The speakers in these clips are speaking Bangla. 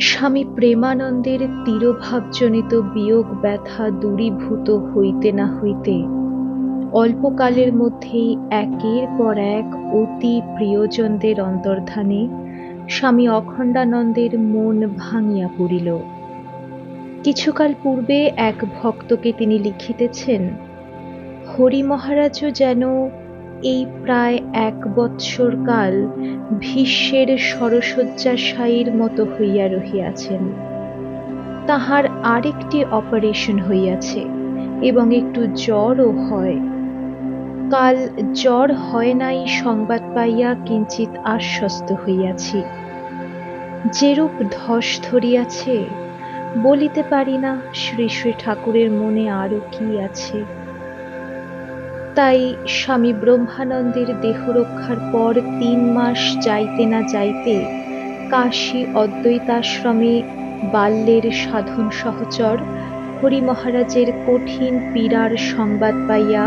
স্বামী প্রেমানন্দের তিরোভাবজনিত বিয়োগ ব্যথা দূরীভূত হইতে না হইতে অল্পকালের মধ্যেই একের পর এক অতি প্রিয়জনদের অন্তর্ধানে স্বামী অখণ্ডানন্দের মন ভাঙিয়া পড়িল। কিছুকাল পূর্বে এক ভক্তকে তিনি লিখিতেছেন হরি মহারাজও যেন এই প্রায় এক বৎসর কাল ভীষ্মের সরসজ্জাশায়ীর মতো হইয়া রহিয়াছেন। তাহার আরেকটি অপারেশন হইয়াছে এবং একটু জ্বরও হয়। কাল জ্বর হয় নাই সংবাদ পাইয়া কিঞ্চিত আশ্বস্ত হইয়াছি। যেরূপ ধস ধরিয়াছে, বলিতে পারি না শ্রী শ্রী ঠাকুরের মনে আরও কি আছে। তাই স্বামী ব্রহ্মানন্দের দেহরক্ষার পর তিন মাস যাইতে না যাইতে কাশী অদ্বৈতাশ্রমে বাল্যের সাধন সহচর হরি মহারাজের কঠিন পীড়ার সংবাদ পাইয়া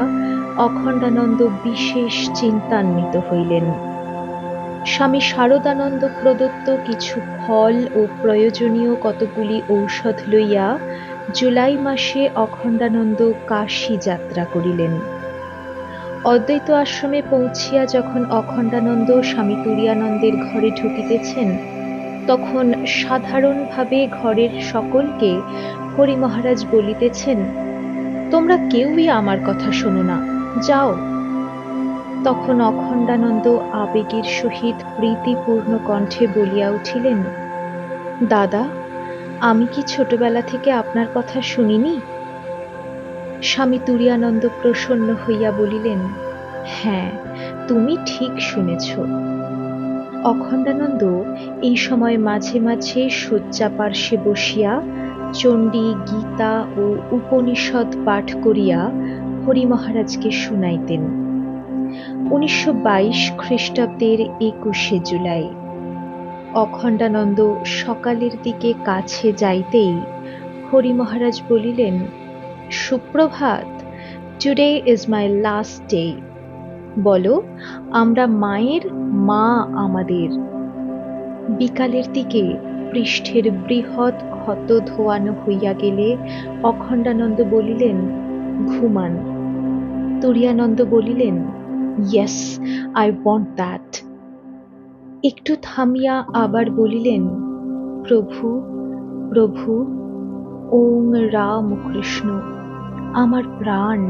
অখণ্ডানন্দ বিশেষ চিন্তান্বিত হইলেন। স্বামী শারদানন্দ প্রদত্ত কিছু ফল ও প্রয়োজনীয় কতগুলি ঔষধ লইয়া জুলাই মাসে অখণ্ডানন্দ কাশী যাত্রা করিলেন। অদ্বৈত আশ্রমে পৌঁছিয়া যখন অখণ্ডানন্দ স্বামী তুরিয়ানন্দের ঘরে ঢুকিতেছেন, তখন সাধারণভাবে ঘরের সকলকে হরি মহারাজ বলিতেছেন, তোমরা কেউই আমার কথা শোনো না, যাও। তখন অখণ্ডানন্দ আবেগের সহিত প্রীতিপূর্ণ কণ্ঠে বলিয়া উঠিলেন, দাদা, আমি কি ছোটবেলা থেকে আপনার কথা শুনিনি? স্বামী তুরিয়ানন্দ প্রসন্ন হইয়া বলিলেন হ্যাঁ তুমি ঠিক শুনেছ। অখণ্ডানন্দ এই সময় মাঝে মাঝে শয্যা পার্শ্বে বসিয়া চণ্ডী, গীতা ও উপনিষদ পাঠ করিয়া হরি মহারাজকে শুনাইতেন। উনিশশো বাইশ খ্রিস্টাব্দের একুশে জুলাই। অখণ্ডানন্দ সকালের দিকে কাছে যাইতেই হরি মহারাজ বলিলেন সুপ্রভাত today is my last day বলো, আমরা মায়ের মা আমাদের। বিকালের দিকে পৃষ্ঠের বৃহৎ ক্ষত ধোয়ানো হইয়া গেলে অখণ্ডানন্দ বলিলেন, ঘুমান। তুরিয়ানন্দ বলিলেন ইয়েস আই ওয়ান্ট দ্যাট একটু থামিয়া আবার বলিলেন, প্রভু প্রভু, ওং রাম কৃষ্ণ। আমার প্রাণ।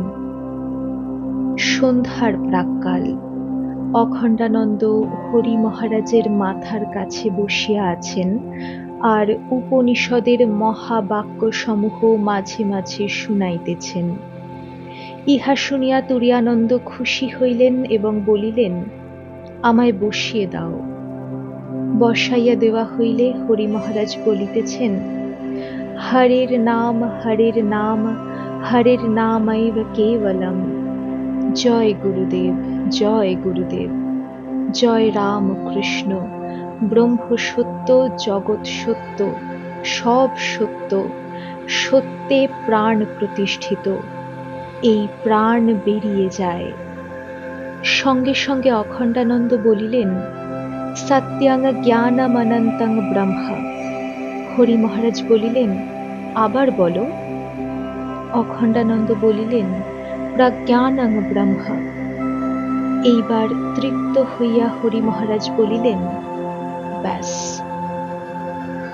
সন্ধ্যার প্রাক্কাল। অখণ্ডানন্দ হরি মহারাজের মাথার কাছে বসিয়া আছেন আর উপনিষদের মহাবাক্য সমূহ মাঝে মাঝে শুনাইতেছেন। ইহা শুনিয়া তুরিয়ানন্দ খুশি হইলেন এবং বলিলেন, আমায় বসিয়ে দাও। বসাইয়া দেওয়া হইলে হরি মহারাজ বলিতেছেন, হরের নাম হরের নাম হরের নামাইব কেবলম জয় গুরুদেব জয় গুরুদেব জয় রাম কৃষ্ণ ব্রহ্ম সত্য জগৎ সত্য সব সত্য সত্যে প্রাণ প্রতিষ্ঠিত এই প্রাণ বেরিয়ে যায়। সঙ্গে সঙ্গে অখণ্ডানন্দ বলিলেন, সত্যাং জ্ঞানমনন্তং ব্রহ্মা। হরি মহারাজ বলিলেন, আবার বলো। অখণ্ডানন্দ বলিলেন প্রজ্ঞানং ব্রহ্মা। এইবার তৃপ্ত হইয়া হরি মহারাজ বলিলেন, ব্যাস।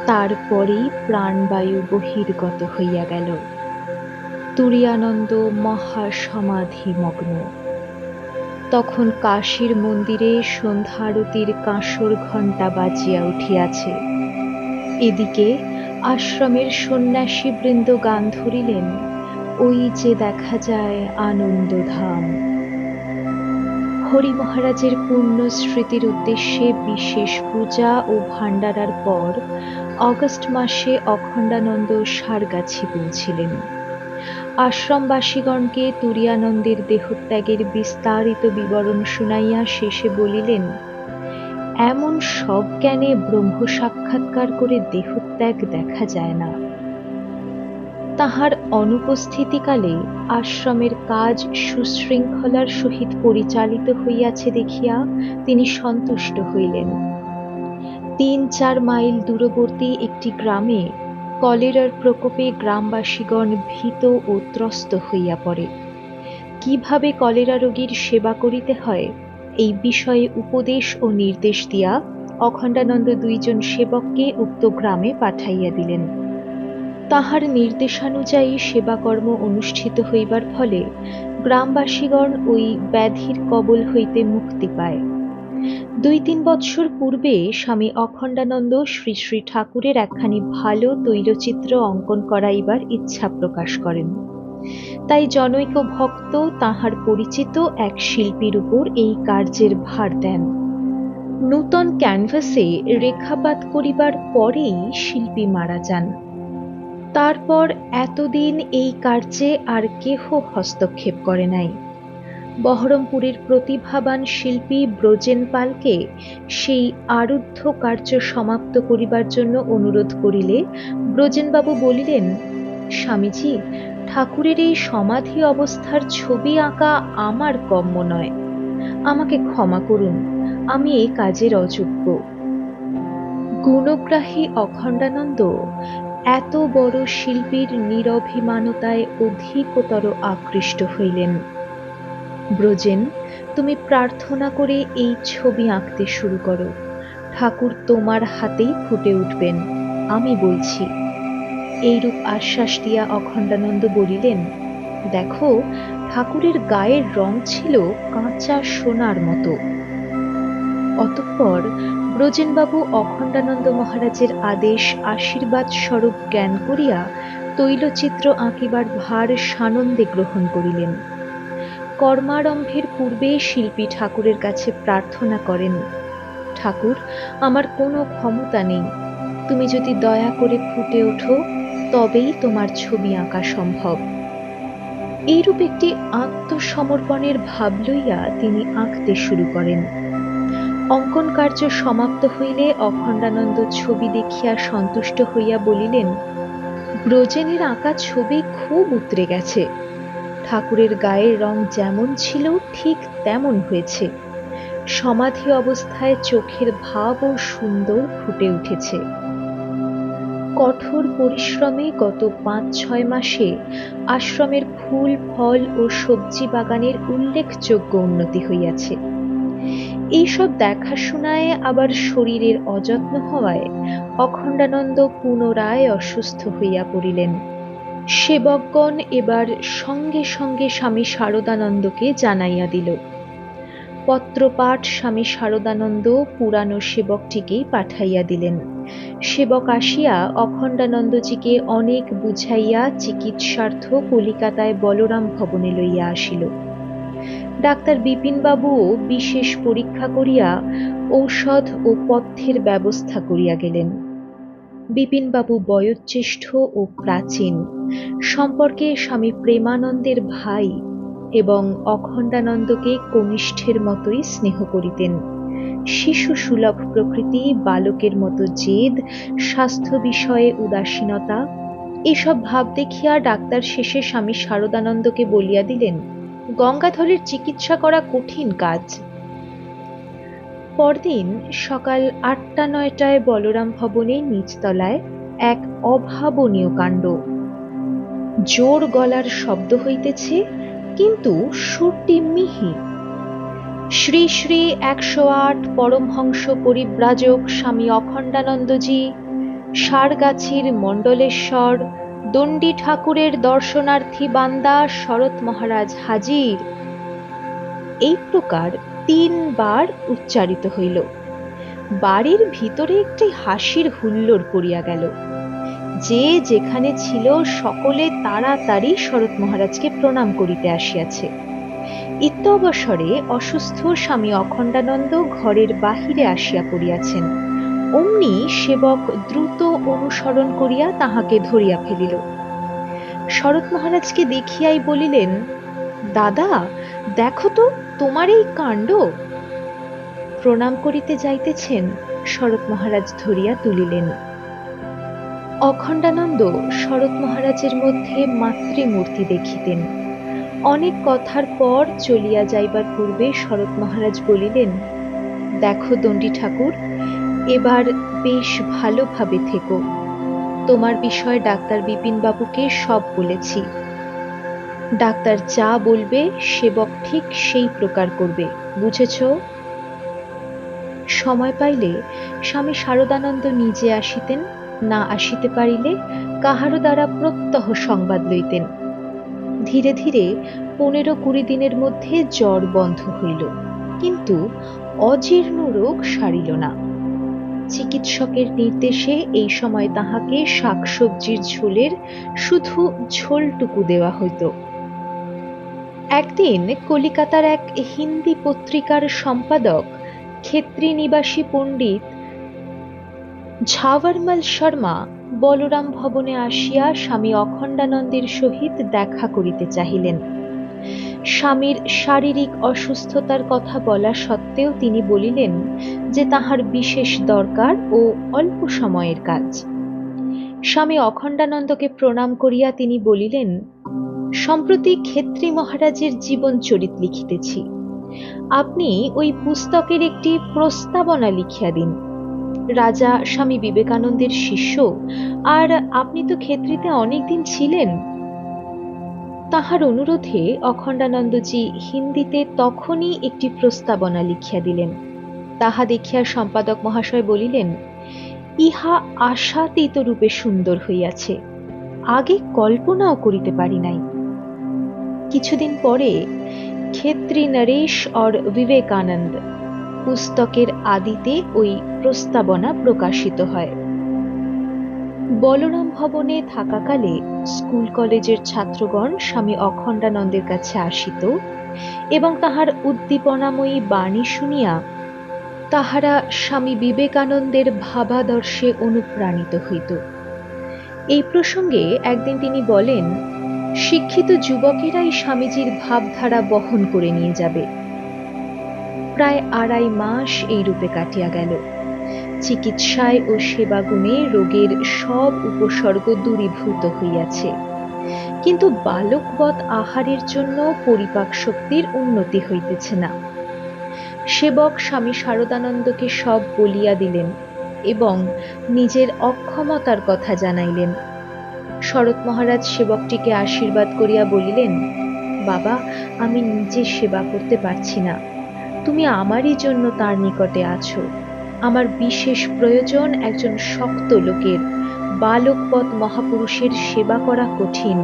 তারপরেই প্রাণবায়ু বহির্গত হইয়া গেল। তুরিয়ানন্দ মহাসমাধি মগ্ন তখন কাশীর মন্দিরে সন্ধ্যারতির কাঁসর ঘণ্টা বাজিয়া উঠিয়াছে। এদিকে আশ্রমের সন্ন্যাসী বৃন্দ গান ধরিলেন ওই যে দেখা যায় আনন্দধাম। হরি মহারাজের পূর্ণ স্মৃতির উদ্দেশ্যে বিশেষ পূজা ও ভাণ্ডারার পর অগস্ট মাসে অখণ্ডানন্দ সারগাছি পৌঁছিলেন। আশ্রমবাসীগণকে তুরিয়ানন্দের দেহত্যাগের বিস্তারিত বিবরণ শুনাইয়া শেষে বলিলেন, এমন সব জ্ঞানে ব্রহ্ম সাক্ষাৎকার করে দেহত্যাগ দেখা যায় না। তাহার অনুপস্থিতিকালে আশ্রমের কাজ সুশৃঙ্খলার সহিত পরিচালিত হইয়াছে দেখিয়া তিনি সন্তুষ্ট হইলেন। তিন চার মাইল দূরবর্তী একটি গ্রামে কলেরার প্রকোপে গ্রামবাসীগণ ভীত ও ত্রস্ত হইয়া পড়ে। কীভাবে কলেরা রোগীর সেবা করিতে হয়, এই বিষয়ে উপদেশ ও নির্দেশ দিয়া অখণ্ডানন্দ দুইজন সেবককে উক্ত গ্রামে পাঠাইয়া দিলেন। তাহার নির্দেশানুযায়ী সেবাকর্ম অনুষ্ঠিত হইবার ফলে গ্রামবাসীগণ ওই ব্যাধির কবল হইতে মুক্তি পায়। দুই তিন বৎসর পূর্বে স্বামী অখণ্ডানন্দ শ্রী শ্রী ঠাকুরের একখানি ভালো তৈলচিত্র অঙ্কন করাইবার ইচ্ছা প্রকাশ করেন। তাই জনৈক ভক্ত তাহার পরিচিত এক শিল্পীর উপর এই কার্যের ভার দেন। নূতন ক্যানভাসে রেখাপাত করিবার পরেই শিল্পী মারা যান। তারপর এতদিন এই কার্যে আর কেহ হস্তক্ষেপ করে নাই। বহরমপুরের প্রতিভাবান শিল্পী ব্রজেন পালকে সেই আরুদ্ধ কার্য সমাপ্ত করিবার জন্য অনুরোধ করিলে ব্রজেনবাবু বলিলেন, স্বামীজি, ঠাকুরের এই সমাধি অবস্থার ছবি আঁকা আমার কম্য নয়। আমাকে ক্ষমা করুন, আমি এই কাজের অযোগ্য গুণগ্রাহী অখণ্ডানন্দ এত বড় শিল্পীর নিরভিমানতায় অধিকতর আকৃষ্ট হইলেন। ব্রজেন, তুমি প্রার্থনা করে এই ছবি আঁকতে শুরু করো। ঠাকুর তোমার হাতেই ফুটে উঠবেন, আমি বলছি। এইরূপ আশ্বাস দিয়া অখণ্ডানন্দ বলিলেন, দেখো, ঠাকুরের গায়ের রং ছিল কাঁচা সোনার মতো। অতঃপর ব্রজেনবাবু অখণ্ডানন্দ মহারাজের আদেশ আশীর্বাদ স্বরূপ জ্ঞান করিয়া তৈলচিত্র আঁকিবার ভার সানন্দে গ্রহণ করিলেন। কর্মারম্ভের পূর্বে শিল্পী ঠাকুরের কাছে প্রার্থনা করেন, ঠাকুর, আমার কোনো ক্ষমতা নেই। তুমি যদি দয়া করে ফুটে ওঠো, তবেই তোমার ছবি আঁকা সম্ভব। এইরূপ একটি আত্মসমর্পণের ভাব লইয়া তিনি আঁকতে শুরু করেন। অঙ্কন কার্য সমাপ্ত হইলে অখণ্ডানন্দ ছবি দেখিয়া সন্তুষ্ট হইয়া বলিলেন, ব্রজেনের আঁকা ছবি খুব উতরে গেছে। ঠাকুরের গায়ের রং যেমন ছিল, ঠিক তেমন হয়েছে। সমাধি অবস্থায় চোখের ভাবও সুন্দর ফুটে উঠেছে। কঠোর পরিশ্রমে গত পাঁচ ছয় মাসে আশ্রমের ফুল, ফল ও সবজি বাগানের উল্লেখযোগ্য উন্নতি হইয়াছে। এইসব দেখাশোনায় আবার শরীরের অযত্ন হওয়ায় অখণ্ডানন্দ পুনরায় অসুস্থ হইয়া পড়িলেন। সেবকগণ এবার সঙ্গে সঙ্গে স্বামী শারদানন্দকে জানাইয়া দিল। পত্রপাঠ স্বামী শারদানন্দ পুরানো সেবকটিকেই পাঠাইয়া দিলেন। সেবক আসিয়া অখণ্ডানন্দজিকে অনেক বুঝাইয়া চিকিৎসার্থ কলিকাতায় বলরাম ভবনে লইয়া আসিল। ডাক্তার বিপিনবাবুও বিশেষ পরীক্ষা করিয়া ঔষধ ও পথ্যের ব্যবস্থা করিয়া গেলেন। বিপিনবাবু বয়োজ্যেষ্ঠ ও প্রাচীন, সম্পর্কে স্বামী প্রেমানন্দের ভাই এবং অখণ্ডানন্দকে কনিষ্ঠের মতোই স্নেহ করিতেন। শিশু সুলভ প্রকৃতি, বালকের মতো জেদ, স্বাস্থ্য বিষয়ে উদাসীনতা, এসব ভাব দেখিয়া ডাক্তার শেষে স্বামী শারদানন্দকে বলিয়া দিলেন গঙ্গাধলের চিকিৎসা করা কঠিন কাজ। পরদিন সকাল আটটা নয়টায় বলরাম ভবনে নিচতলায় এক অভাবনীয় কাণ্ড। জোর গলার শব্দ হইতেছে, কিন্তু সুরটি মিহি। শ্রী শ্রী একশো আট পরমহংস পরিব্রাজক স্বামী অখণ্ডানন্দজি, সারগাছির মণ্ডলেশ্বর দণ্ডী ঠাকুরের দর্শনার্থী বান্দা শরৎ মহারাজ হাজির। এই প্রকার তিনবার উচ্চারিত হইল। বাড়ির ভিতরে একটি হাসির হুল্লোড় পড়িয়া গেল। যে যেখানে ছিল সকলে তাড়াতাড়ি শরৎ মহারাজকে প্রণাম করিতে আসিয়াছে। ইত্যবসরে অসুস্থ স্বামী অখণ্ডানন্দ ঘরের বাহিরে আসিয়া পড়িয়াছেন। অমনি সেবক দ্রুত অনুসরণ করিয়া তাহাকে ধরিয়া ফেলিল। শরৎ মহারাজকে দেখিয়াই বলিলেন, দাদা, দেখো তো তোমার এই কাণ্ড। প্রণাম করিতে যাইতেছেন শরৎ মহারাজ ধরিয়া তুলিলেন। অখণ্ডানন্দ শরৎ মহারাজের মধ্যে মাতৃমূর্তি দেখিতেন। অনেক কথার পর চলিয়া যাইবার পূর্বে শরৎ মহারাজ বলিলেন, দেখো দণ্ডী ঠাকুর এবার বেশ ভালোভাবে থেকো। তোমার বিষয়ে ডাক্তার বিপিনবাবুকে সব বলেছি। ডাক্তার যা বলবে সেবক ঠিক সেই প্রকার করবে, বুঝেছ? সময় পাইলে স্বামী শারদানন্দ নিজে আসিতেন, না আসিতে পারিলে কাহারও দ্বারা প্রত্যহ সংবাদ লইতেন। ধীরে ধীরে পনেরো কুড়ি দিনের মধ্যে জ্বর বন্ধ হইল, কিন্তু অজীর্ণ রোগ সারিল না। চিকিৎসকের নির্দেশে এই সময় তাহাকে শাকসবজির ঝোলের শুধু ঝোলটুকু দেওয়া হইত। একদিন কলিকাতার এক হিন্দি পত্রিকার সম্পাদক, ক্ষেত্রী নিবাসী পণ্ডিত ঝাওয়ারমাল শর্মা বলরাম ভবনে আসিয়া স্বামী অখণ্ডানন্দের সহিত দেখা করিতে চাহিলেন। স্বামীর শারীরিক অসুস্থতার কথা বলা সত্ত্বেও তিনি বলিলেন যে তাহার বিশেষ দরকার ও অল্প সময়ের কাজ। স্বামী অখণ্ডানন্দকে প্রণাম করিয়া তিনি বলিলেন, সম্প্রতি ক্ষেত্রী মহারাজের জীবন চরিত লিখিতেছি। আপনি ওই পুস্তকের একটি প্রস্তাবনা লিখিয়া দিন। রাজা স্বামী বিবেকানন্দের শিষ্য, আর আপনি তো ক্ষেত্রীতে অনেকদিন ছিলেন তাহার অনুরোধে অখণ্ডানন্দজি হিন্দিতে তখনই একটি প্রস্তাবনা লিখিয়া দিলেন। তাহা দেখিয়া সম্পাদক মহাশয় বলিলেন, ইহা আশাতীত রূপে সুন্দর হইয়াছে, আগে কল্পনাও করিতে পারি নাই। কিছুদিন পরে ক্ষেত্রী নরেশ অর বিবেকানন্দ পুস্তকের আদিতে ওই প্রস্তাবনা প্রকাশিত হয়। বলরাম ভবনে থাকাকালে স্কুল কলেজের ছাত্রগণ স্বামী অখণ্ডানন্দের কাছে আসিত এবং তাহার উদ্দীপনাময়ী বাণী শুনিয়া তাহারা স্বামী বিবেকানন্দের ভাবাদর্শে অনুপ্রাণিত হইত। এই প্রসঙ্গে একদিন তিনি বলেন, শিক্ষিত যুবকেরাই স্বামীজির ভাবধারা বহন করে নিয়ে যাবে। প্রায় আড়াই মাস এই রূপে কাটিয়া গেল। চিকিৎসায় ও সেবাগুণে রোগের সব উপসর্গ দূরীভূত হইয়াছে। কিন্তু বালকবৎ আহারের জন্য পরিপাক শক্তির উন্নতি হইতেছে না। সেবক স্বামী শারদানন্দকে সব বলিয়া দিলেন এবং নিজের অক্ষমতার কথা জানাইলেন। শরৎ মহারাজ সেবকটিকে আশীর্বাদ করিয়া বলিলেন, বাবা, আমি নিজে সেবা করতে পারছি না। তুমি আমারই জন্য তার নিকটে আছো। আমার বিশেষ প্রয়োজন একজন শক্ত লোকের বালকপথ মহাপুরুষের সেবা করা কঠিন।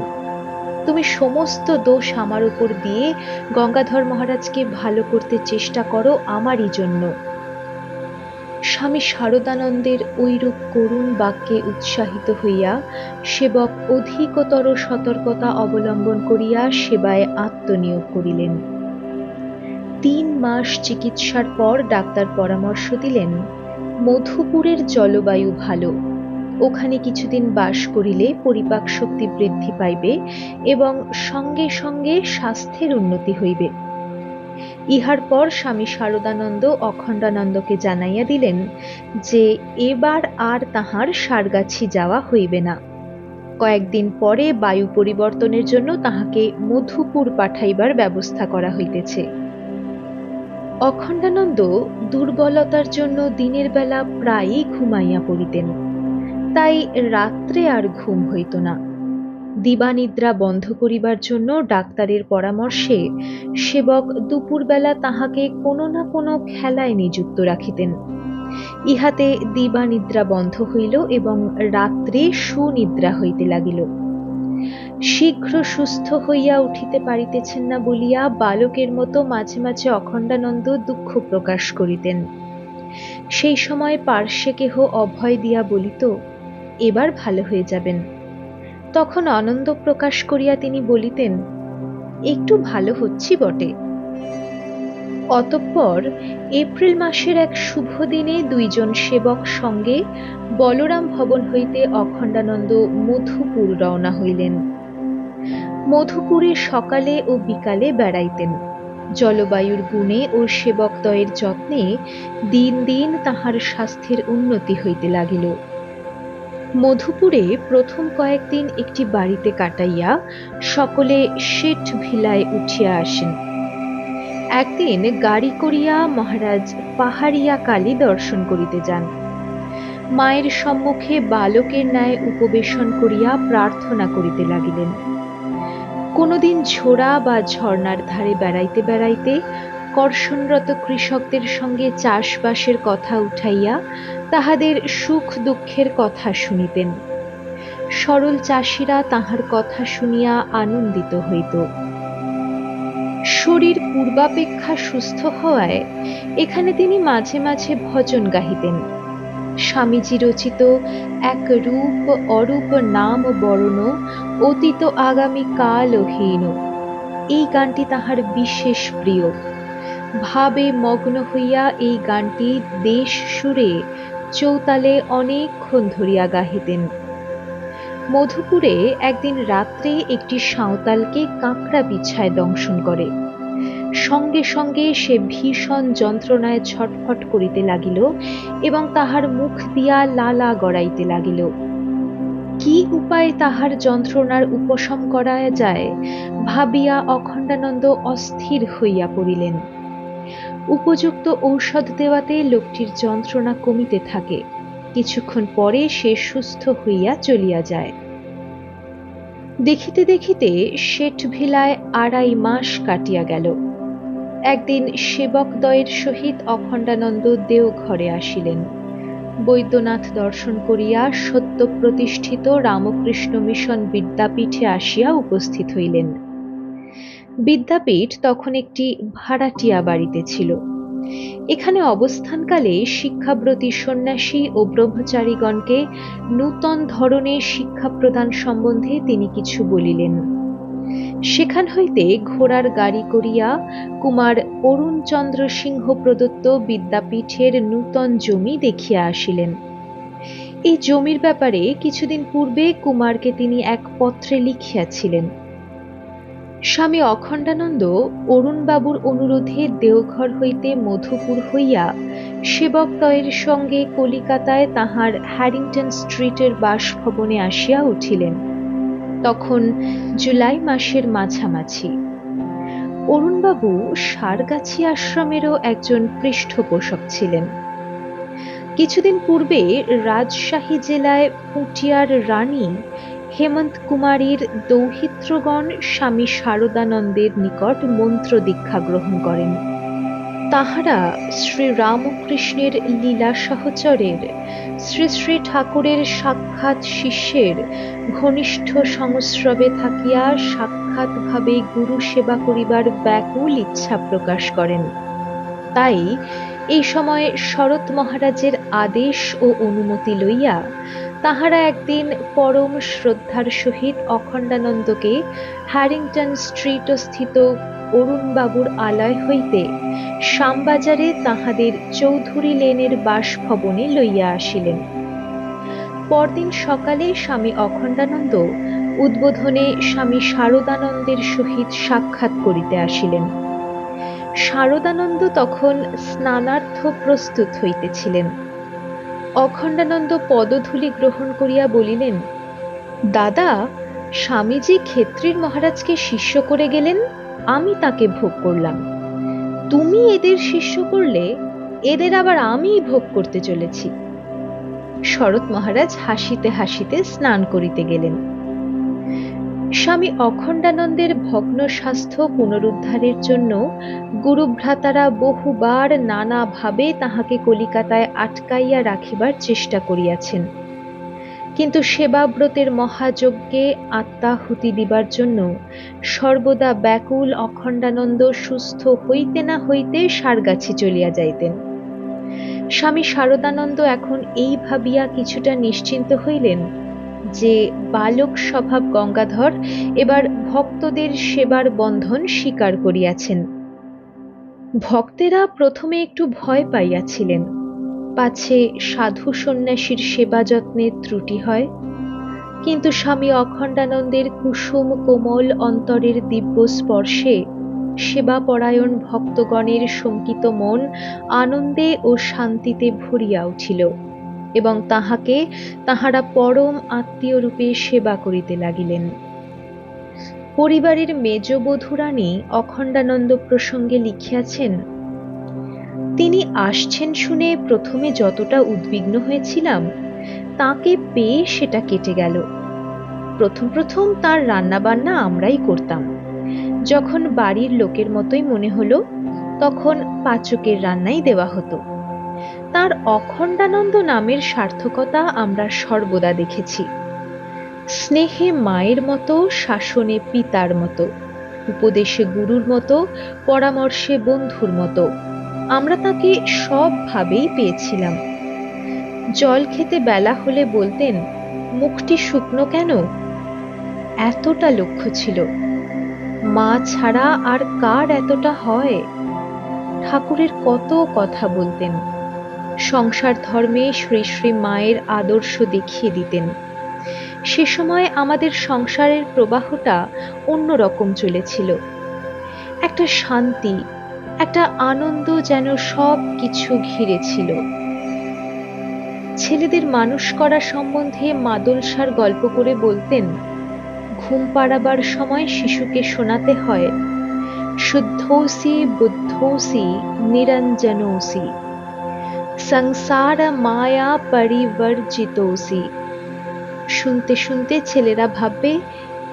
তুমি সমস্ত দোষ আমার উপর দিয়ে গঙ্গাধর মহারাজকে ভালো করতে চেষ্টা করো আমারই জন্য। স্বামী শারদানন্দের ঐরূপ করুণ বাক্যে উৎসাহিত হইয়া সেবক অধিকতর সতর্কতা অবলম্বন করিয়া সেবায় আত্মনিয়োগ করিলেন। তিন মাস চিকিৎসার পর ডাক্তার পরামর্শ দিলেন, মধুপুরের জলবায়ু ভালো। ওখানে কিছুদিন বাস করিলে পরিপাক শক্তি বৃদ্ধি পাইবে এবং সঙ্গে সঙ্গে স্বাস্থ্যের উন্নতি হইবে। ইহার পর স্বামী শারদানন্দ অখণ্ডানন্দকে জানাইয়া দিলেন যে, এবার আর তাহার সারগাছি যাওয়া হইবে না। কয়েকদিন পরে বায়ু পরিবর্তনের জন্য তাহাকে মধুপুর পাঠাইবার ব্যবস্থা করা হইতেছে। অখণ্ডানন্দ দুর্বলতার জন্য দিনের বেলা প্রায়ই ঘুমাইয়া পড়িতেন। তাই রাত্রে আর ঘুম হইত না। দিবানিদ্রা বন্ধ করিবার জন্য ডাক্তারের পরামর্শে সেবক দুপুরবেলা তাহাকে কোনো না কোনো খেলায় নিযুক্ত রাখিতেন। ইহাতে দিবানিদ্রা বন্ধ হইল এবং রাত্রে সুনিদ্রা হইতে লাগিল। শীঘ্র সুস্থ হইয়া উঠিতে পারিতেছেন না বলিয়া বালকের মতো মাঝে মাঝে অখণ্ডানন্দ দুঃখ প্রকাশ করিতেন। সেই সময় পার্শ্বে কেহ অভয় দিয়া বলিত, এবার ভালো হয়ে যাবেন। তখন আনন্দ প্রকাশ করিয়া তিনি বলিতেন, একটু ভালো হচ্ছি বটে। অতঃপর এপ্রিল মাসের এক শুভ দিনে দুইজন সেবক সঙ্গে বলরাম ভবন হইতে অখণ্ডানন্দ মধুপুর রওনা হইলেন। মধুপুরে সকালে ও বিকালে বেড়াইতেন। জলবায়ুর গুণে ও সেবকদয়ের যত্নে দিন দিন তাহার স্বাস্থ্যের উন্নতি হইতে লাগিল। মধুপুরে প্রথম কয়েকদিন একটি বাড়িতে কাটাইয়া সকলে শেঠ ভিলায় উঠিয়া আসেন। একদিন গাড়ি করিয়া মহারাজ পাহাড়িয়া কালী দর্শন করিতে যান। মায়ের সম্মুখে বালকের ন্যায় উপবেশন করিয়া প্রার্থনা করিতে লাগিলেন। কোনোদিন ঝোড়া বা ঝর্ণার ধারে বেড়াইতে বেড়াইতে কর্ষণরত কৃষকদের সঙ্গে চাষবাসের কথা উঠাইয়া তাহাদের সুখ দুঃখের কথা শুনিতেন। সরল চাষিরা তাহার কথা শুনিয়া আনন্দিত হইত। শরীর পূর্বাপেক্ষা সুস্থ হওয়ায় এখানে তিনি মাঝে মাঝে ভজন গাহিতেন। স্বামীজি রচিত এক রূপ অরূপ নাম বরণ অতীত আগামী কালহীন এই গানটি তাহার বিশেষ প্রিয়। ভাবে মগ্ন হইয়া এই গানটি দেশ সুরে চৌতালে অনেকক্ষণ ধরিয়া গাহিতেন। মধুপুরে একদিন রাত্রে একটি সাঁওতালকে কাঁকড়া বিছায় দংশন করে। সঙ্গে সঙ্গে সে ভীষণ যন্ত্রণায় ছটফট করিতে লাগিল এবং তাহার মুখ দিয়া লালা গড়াইতে লাগিল। কি উপায়ে তাহার যন্ত্রণার উপশম করা যায়, ভাবিয়া অখণ্ডানন্দ অস্থির হইয়া পড়িলেন। উপযুক্ত ঔষধ দেওয়াতে লোকটির যন্ত্রণা কমিতে থাকে, কিছুক্ষণ পরে সে সুস্থ হইয়া চলিয়া যায়। দেখিতে দেখিতে শেঠ ভিলায় আড়াই মাস কাটিয়া গেল। একদিন সেবকদ্বয়ের সহিত অখণ্ডানন্দ দেওঘরে আসিলেন। বৈদ্যনাথ দর্শন করিয়া সত্য প্রতিষ্ঠিত রামকৃষ্ণ মিশন বিদ্যাপীঠে আসিয়া উপস্থিত হইলেন। বিদ্যাপীঠ তখন একটি ভাড়াটিয়া বাড়িতে ছিল। এখানে অবস্থানকালে শিক্ষাব্রতী সন্ন্যাসী ও ব্রহ্মচারীগণকে নূতন ধরনের শিক্ষা প্রদান সম্বন্ধে তিনি কিছু বলিলেন। সেখান হইতে ঘোড়ার গাড়ি করিয়া কুমার অরুণচন্দ্র সিংহ প্রদত্ত বিদ্যাপীঠের নূতন জমি দেখিয়া আসিলেন। এই জমির ব্যাপারে কিছুদিন পূর্বে কুমারকে তিনি এক পত্রে লিখিয়াছিলেন। স্বামী অখণ্ডানন্দ অরুণবাবুর অনুরোধে দেওঘর হইতে মধুপুর হইয়া সেবকদ্বয়ের সঙ্গে কলিকাতায় তাহার হ্যারিংটন স্ট্রিটের বাসভবনে আসিয়া উঠিলেন। তখন জুলাই মাসের মাঝামাঝি। অরুণবাবু সারগাছি আশ্রমেরও একজন পৃষ্ঠপোষক ছিলেন। কিছুদিন পূর্বে রাজশাহী জেলায় পুটিয়ার রানী হেমন্ত কুমারীর দৌহিত্রগণ স্বামী শারদানন্দের নিকট মন্ত্র দীক্ষা গ্রহণ করেন। তাহারা শ্রী রামকৃষ্ণের লীলা সহচরের শ্রী শ্রী ঠাকুরের সাক্ষাৎ শিষ্যের ঘনিষ্ঠ সংস্রবে থাকিয়া সাক্ষাৎভাবে গুরু সেবা করিবার ব্যাকুল ইচ্ছা প্রকাশ করেন। তাই এই সময়ে শরৎ মহারাজের আদেশ ও অনুমতি লইয়া তাহারা একদিন পরম শ্রদ্ধার সহিত অখণ্ডানন্দকে হ্যারিংটন স্ট্রিটস্থিত অরুণবাবুর আলয় হইতে শ্যামবাজারে তাহাদের চৌধুরী লেনের বাসভবনে লইয়া আসিলেন। পরদিন সকালে স্বামী অখণ্ডানন্দ উদ্বোধনে স্বামী শারদানন্দের সহিত সাক্ষাৎ করিতে আসিলেন। শারদানন্দ তখন স্নানার্থ প্রস্তুত হইতেছিলেন। অখণ্ডানন্দ পদধূলি গ্রহণ করিয়া বলিলেন, দাদা, স্বামীজি ক্ষেত্রীর মহারাজকে শিষ্য করে গেলেন? আমি তাকে ভোগ করলাম। তুমি এদের শিষ্য করলে, এদের আবার আমিই ভোগ করতে চলেছি। শরৎ মহারাজ হাসিতে হাসিতে স্নান করিতে গেলেন। স্বামী অখণ্ডানন্দের ভগ্ন স্বাস্থ্য পুনরুদ্ধারের জন্য গুরুভ্রাতারা বহুবার নানাভাবে তাহাকে কলিকাতায় আটকাইয়া রাখিবার চেষ্টা করিয়াছেন। কিন্তু সেবাব্রতের মহাযজ্ঞে আত্মাহুতি দিবার জন্য সর্বদা ব্যাকুল অখণ্ডানন্দ সুস্থ হইতে না হইতে সারগাছি চলিয়া যাইতেন। স্বামী শারদানন্দ এখন এই ভাবিয়া কিছুটা নিশ্চিন্ত হইলেন যে বালক স্বভাব গঙ্গাধর এবার ভক্তদের সেবার বন্ধন স্বীকার করিয়াছেন। ভক্তেরা প্রথমে একটু ভয় পাইয়াছিলেন। পাছে সাধু সন্ন্যাসীর সেবা যত্নে ত্রুটি হয়। কিন্তু স্বামী অখণ্ডানন্দের কুসুম কোমল অন্তরের দিব্য স্পর্শে সেবাপরায়ণ ভক্তগণের শঙ্কিত মন আনন্দে ও শান্তিতে ভরিয়া উঠিল এবং তাহাকে তাহারা পরম আত্মীয় রূপে সেবা করিতে লাগিলেন। পরিবারের মেজ বধূরানী অখণ্ডানন্দ প্রসঙ্গে লিখিয়াছেন তিনি আসছেন শুনে প্রথমে যতটা উদ্বিগ্ন হয়েছিলাম, তাকে পেয়ে সেটা কেটে গেল। প্রথম প্রথম তার রান্নাবান্না আমরাই করতাম। যখন বাড়ির লোকের মতোই মনে হলো, তখন পাচকের রান্নাই দেওয়া হতো। তার অখণ্ডানন্দ নামের সার্থকতা আমরা সর্বদা দেখেছি। স্নেহে মায়ের মতো, শাসনে পিতার মতো, উপদেশে গুরুর মতো, পরামর্শে বন্ধুর মতো। আমরা তাকে সবভাবেই পেয়েছিলাম। জল খেতে বেলা হলে বলতেন, মুখটি শুকনো কেন? এতটা লক্ষ্য ছিল। মা ছাড়া আর কার এতটা হয়? ঠাকুরের কত কথা বলতেন। সংসার ধর্মে শ্রী শ্রী মায়ের আদর্শ দেখিয়ে দিতেন। সে সময় আমাদের সংসারের প্রবাহটা অন্যরকম চলেছিল। একটা শান্তি একটা আনন্দ যেন সব কিছু ঘিরে ছিল ছেলেদের মানুষ করা সম্বন্ধে মাদলসার গল্প করে বলতেন, ঘুম পাড়াবার সময় শিশুকে শোনাতে হয়, শুদ্ধৌসি বুদ্ধৌসি নিরঞ্জনোসি, সংসার মায়া পরিবর্জিতোসি। শুনতে শুনতে ছেলেরা ভাববে,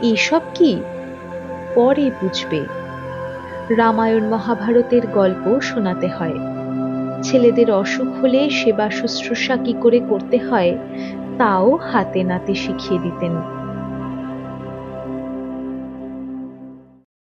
এসব কি? পরে বুঝবে। রামায়ণ মহাভারতের গল্প শোনাতে হয়। ছেলেদের অসুখ হলে সেবা শুশ্রূষা কি করে করতে হয়, তাও হাতে নাতে শিখিয়ে দিতেন।